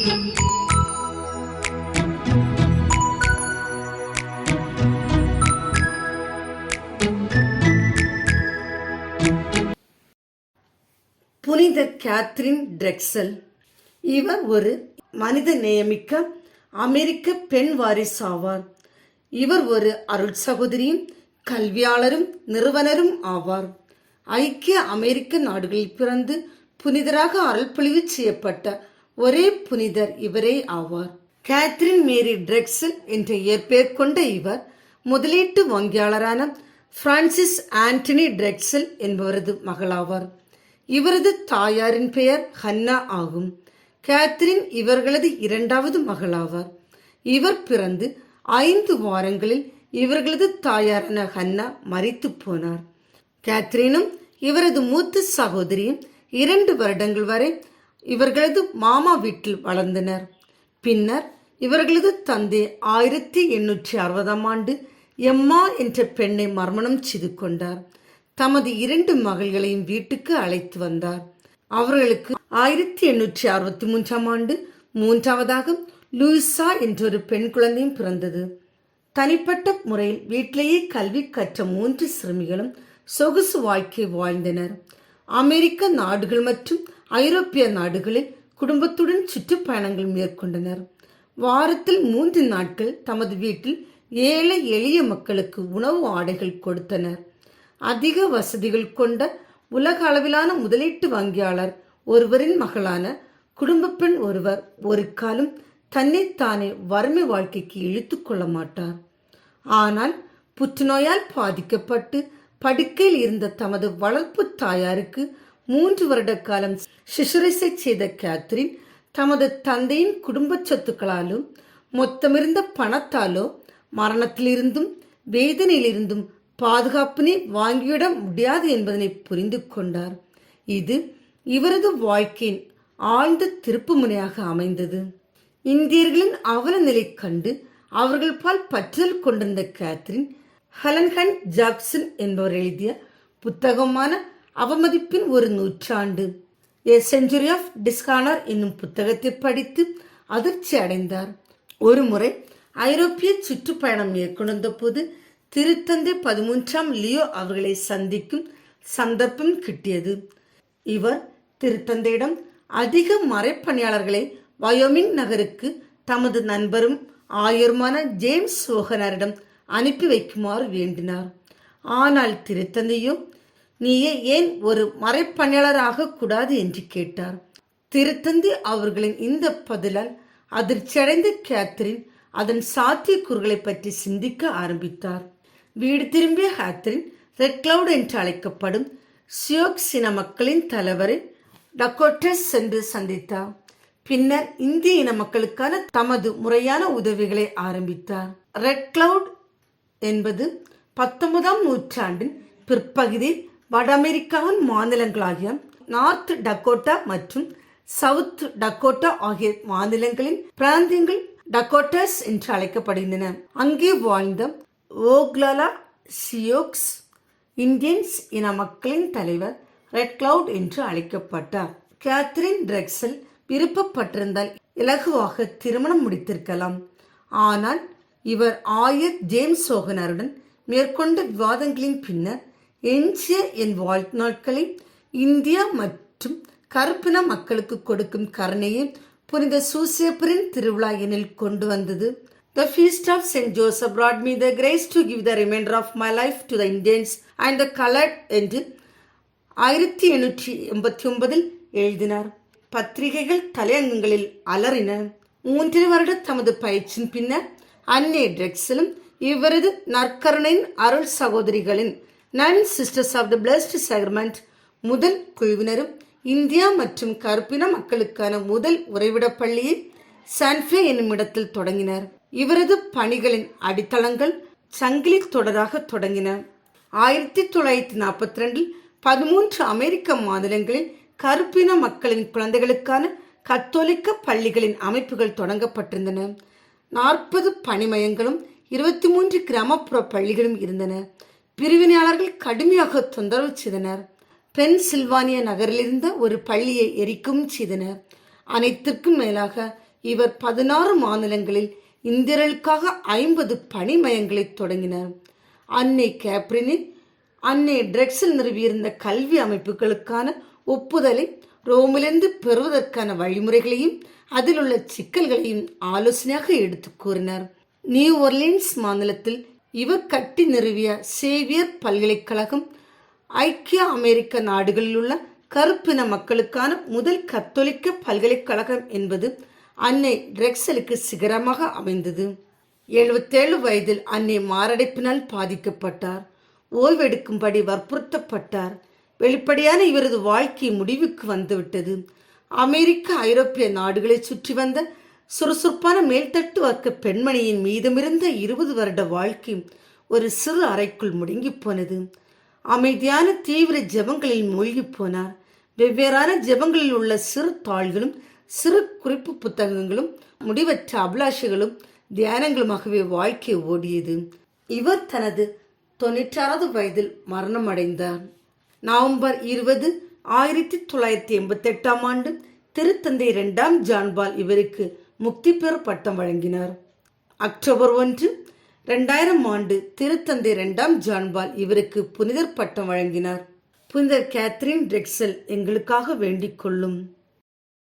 புனித கேத்ரின் ட்ரெக்சல் இவர் ஒரு மனித நேயமிக்க அமெரிக்க பெண் வாரிசாவார். இவர் ஒரு அருள் சகோதரியும் கல்வியாளரும் நிறுவனரும் ஆவார். ஐக்கிய அமெரிக்க நாடுகளில் பிறந்து புனிதராக அருள்பொழிவு செய்யப்பட்ட ஒரே புனிதர் இவரே ஆவார். கேத்ரின் மேரி ட்ரெக்சல் என்ற இயற்பெயர் கொண்ட இவர் முதலீட்டு வங்கியாளரான பிரான்சிஸ் ஆண்டனி ட்ரெக்சல் என்பவரது மகளாவார். இவரது தாயாரின் பெயர் ஹன்னா ஆகும். கேத்ரின் இவர்களது இரண்டாவது மகளாவார். இவர் பிறந்து ஐந்து வாரங்களில் இவர்களது தாயாரான ஹன்னா மறித்து போனார். கேத்ரினும் இவரது மூத்த சகோதரியும் இரண்டு வருடங்கள் வரை இவர்களது மாமா வீட்டில் வளர்ந்தனர். பின்னர் இவர்களது தந்தை ஆயிரத்தி எண்ணூற்றி அறுபதாம் ஆண்டு எம்மா என்ற பெண்ணை மர்மணம் செய்து கொண்டார். தமது இரண்டு மகள்களையும் வீட்டுக்கு அழைத்து வந்தார். அவர்களுக்கு ஆயிரத்தி எண்ணூற்றி அறுபத்தி மூன்றாம் ஆண்டு மூன்றாவதாக லூயிசா என்றொரு பெண் குழந்தையும் பிறந்தது. தனிப்பட்ட முறையில் வீட்டிலேயே கல்வி கற்ற மூன்று சிறுமிகளும் சொகுசு வாழ்க்கை வாழ்ந்தனர். அமெரிக்க நாடுகள் மற்றும் ஐரோப்பிய நாடுகளில் குடும்பத்துடன் சுற்றுப்பயணங்கள் மேற்கொண்டனர். வாரத்தில் மூன்று நாட்கள் தமது வீட்டில் ஏழை எளிய மக்களுக்கு உணவு ஆடைகள் கொடுத்தனர். அதிக வசதிகள் கொண்ட உலக அளவிலான முதலீட்டு வங்கியாளர் ஒருவரின் மகளான குடும்ப பெண் ஒருவர் ஒரு காலம் தன்னைத்தானே வறுமை வாழ்க்கைக்கு இழுத்து கொள்ள மாட்டார். ஆனால் புற்றுநோயால் பாதிக்கப்பட்டு படுக்கையில் இருந்த தமது வளர்ப்பு தாயாருக்கு மூன்று வருட காலம் சிசுரிசை செய்த கேத்ரின் தமது தந்தையின் குடும்ப சொத்துக்களாலும் மொத்தமிருந்த பணத்தாலோ மரணத்திலிருந்தும் வேதனையிலிருந்தும் பாதுகாப்பினை வாங்கிவிட முடியாது என்பதனை புரிந்து கொண்டார். இது இவரது வாழ்க்கையின் ஆழ்ந்த திருப்புமுனையாக அமைந்தது. இந்தியர்களின் அவல நிலை கண்டு அவர்கள் பால் பற்றுதல் கொண்டிருந்த கேத்ரின் ஹலன்ஹன் ஜாக்சன் என்பவர் எழுதிய புத்தகமான அவமதிப்பின் ஒரு நூற்றாண்டு. ஏ செஞ்சுரி ஆஃப் டிஸ்கானர் என்னும் புத்தகத்தை படித்து அதிர்ச்சி அடைந்தார். ஒரு முறை ஐரோப்பிய சுற்றுப்பயணம் மேற்கொண்ட போது திருத்தந்தை பதிமூன்றாம் லியோ அவர்களை சந்திக்கும் சந்தர்ப்பம் கிட்டியது. இவர் திருத்தந்தையிடம் அதிக மறைப்பணியாளர்களை வயோமிங் நகருக்கு தமது நண்பரும் ஆயருமான ஜேம்ஸ் சோகனரிடம் அனுப்பி வைக்குமாறு வேண்டினார். ஆனால் திருத்தந்தையோ நீயே ஏன் ஒரு மறைப்பணியாளராக கூடாது என்று கேட்டார். திருத்தந்தி அவர்களின் இந்த பதிலால் அதிர்ச்சியடைந்த கேத்ரின் அதன் சாத்தியக்கூறுகளை பற்றி சிந்திக்க ஆரம்பித்தார். வீடு திரும்பிய ஹேத்ரின் ரெட் கிளவுட் என்று அழைக்கப்படும் சியோக்ஸ் இன மக்களின் தலைவரை டக்கோட்டஸ் சென்று சந்தித்தார். பின்னர் இந்திய இன மக்களுக்கான தமது முறையான உதவிகளை ஆரம்பித்தார். ரெட் கிளவுட் என்பது பத்தொன்பதாம் நூற்றாண்டின் பிற்பகுதியில் வட அமெரிக்காவின் மாநிலங்களாகிய நார்த் டக்கோட்டா மற்றும் சவுத் டக்கோட்டா ஆகிய மாநிலங்களின் பிராந்தியங்கள் டக்கோட்டாஸ் என்று அழைக்கப்படுகின்றன. அங்கே வாழ்ந்த ஓக்லலா சியோக்ஸ் இந்தியன்ஸ் இன மக்களின் தலைவர் ரெட் கிளவுட் என்று அழைக்கப்பட்டார். கேத்ரின் ட்ரெக்ஸல் விருப்பப்பட்டிருந்தால் இலகுவாக திருமணம் முடித்திருக்கலாம். ஆனால் இவர் ஆயர் ஜேம்ஸ் சோகனருடன் மேற்கொண்ட விவாதங்களின் பின்னர் எஞ்சிய என் வாழ்நாட்களை இந்தியா மற்றும் கருப்பின மக்களுக்கு கொடுக்கும் கருணையை புனித சூசியப்பரின் திருவிழா எனில் கொண்டு வந்தது. The feast of saint Joseph brought me the grace to give the remainder of my life to the Indians and the colored என்று ஆயிரத்தி எண்ணூற்றி எண்பத்தி ஒன்பதில் எழுதினார். பத்திரிகைகள் தலையங்கங்களில் அலறின. மூன்றரை வருட தமது பயிற்சியின் பின்னர் அன்னே ட்ரெக்ஸலும் இவரது நற்கருணையின் அருள் சகோதரிகளின் நன் sisters of the blessed sacrament முதல் குழுவினரும் இந்தியா மற்றும் கருப்பின மக்களுக்கான முதல் உறைவிட பள்ளியை சான்ஃபே என்னும் இடத்தில் தொடங்கினர். இவரது பணிகளின் அடித்தளங்கள் சங்கிலி தொடராக தொடங்கின. ஆயிரத்தி தொள்ளாயிரத்தி நாற்பத்தி ரெண்டில் பதிமூன்று அமெரிக்க மாநிலங்களில் கருப்பின மக்களின் குழந்தைகளுக்கான கத்தோலிக்க பள்ளிகளின் அமைப்புகள் தொடங்கப்பட்டிருந்தன. நாற்பது பணிமயங்களும் இருபத்தி மூன்று கிராமப்புற பள்ளிகளும் இருந்தன. பிரிவினையாளர்கள் கடுமையாக தொந்தரவு செய்தனர். பென் சில்வானிய நகரிலிருந்த ஒரு பள்ளியை எரிக்கவும் செய்தனர். அனைத்திற்கும் மேலாக இவர் பதினாறு மாநிலங்களில் இந்திரர்களுக்காக ஐம்பது பணிமயங்களை தொடங்கினார். அன்னை கேப்ரினின் அன்னை ட்ரெக்ஸில் நிறுவியிருந்த கல்வி அமைப்புகளுக்கான ஒப்புதலை ரோமிலிருந்து பெறுவதற்கான வழிமுறைகளையும் அதில் உள்ள சிக்கல்களையும் ஆலோசனையாக எடுத்து கூறினார். நியூ ஒர்லின்ஸ் மாநிலத்தில் இவர் கட்டி நிறுவிய சேவியர் பல்கலைக்கழகம் ஐக்கிய அமெரிக்க நாடுகளில் உள்ள கருப்பின மக்களுக்கான முதல் கத்தோலிக்க பல்கலைக்கழகம் என்பது அன்னை ரெக்சலுக்கு சிகரமாக அமைந்தது. எழுபத்தேழு வயதில் அன்னை மாரடைப்பினால் பாதிக்கப்பட்டார். ஓய்வெடுக்கும்படி வற்புறுத்தப்பட்டார். வெளிப்படையான இவரது வாழ்க்கை முடிவுக்கு வந்துவிட்டது. அமெரிக்க ஐரோப்பிய நாடுகளை சுற்றி வந்த சுறுசுறுப்பான மேல்தட்டு வர்க்க பெண்மணியின் மீதமிருந்த இருபது வருட வாழ்க்கை ஒரு சிறு அறைக்குள் முடங்கி போனது. அமைதியான தீவிர ஜெபங்களில் மூழ்கி போனார். வெவ்வேறான ஜெபங்களில் உள்ள சிறு தாள்களும் சிறு குறிப்பு புத்தகங்களும் முடிவற்ற அபிலாஷைகளும் தியானங்களுமாகவே வாழ்க்கை ஓடியது. இவர் தனது தொண்ணூற்றாறாவது வயதில் மரணம் அடைந்தார் நவம்பர் இருபது ஆயிரத்தி தொள்ளாயிரத்தி எண்பத்தி எட்டாம் ஆண்டு திருத்தந்தை இரண்டாம் ஜான்பால் இவருக்கு முக்தி பெற பட்டம் வழங்கினார். அக்டோபர் ஒன்று ரெண்டாயிரம் ஆண்டு திருத்தந்தை இரண்டாம் ஜான்பால் இவருக்கு புனிதர் பட்டம் வழங்கினார். புனிதர் கேத்ரின் ட்ரெக்சல் எங்களுக்காக வேண்டிக் கொள்ளும்.